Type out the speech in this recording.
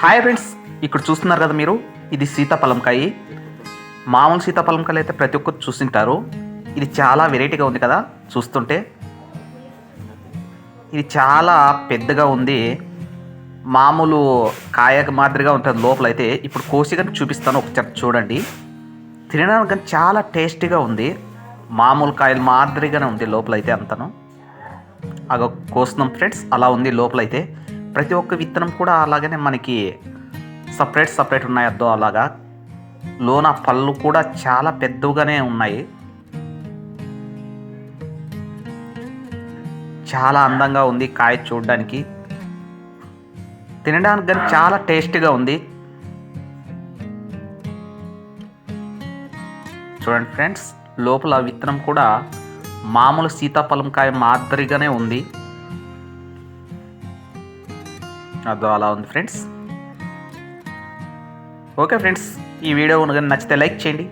Hi friends ఇక్కడ చూస్తున్నారు కదా మీరు? ఇది సీతాఫలం కాయ మామూలు సీతాఫలం కాయలు అయితే ప్రతి ఒక్కరు చూసింటారు ఇది చాలా వెరైటీగా ఉంది కదా చూస్తుంటే. ఇది చాలా పెద్దగా ఉంది. మామూలు కాయ మాదిరిగా ఉంటుంది లోపల అయితే ఇప్పుడు కోసి కానీ చూపిస్తాను ఒకసారి చూడండి. తినడానికి కానీ చాలా టేస్టీగా ఉంది. మామూలు కాయలు మాదిరిగానే ఉంది లోపల అయితే అంతను. అగో కోస్తున్నాం ఫ్రెండ్స్ అలా ఉంది లోపలైతే. ప్రతి ఒక్క విత్తనం కూడా అలాగనే మనకి సపరేట్ సపరేట్ ఉన్నాయి అద్దో అలాగా. లోన పళ్ళు కూడా చాలా పెద్దగానే ఉన్నాయి. చాలా అందంగా ఉంది కాయ చూడడానికి. తినడానికి కానీ చాలా టేస్టీగా ఉంది. చూడండి ఫ్రెండ్స్ లోపల విత్తనం కూడా మామూలు సీతాఫలం కాయ మాదిరిగానే ఉంది. అదో అలా ఉంది ఫ్రెండ్స్. ఓకే ఫ్రెండ్స్ ఈ వీడియో కనుక నచ్చితే లైక్ చేయండి.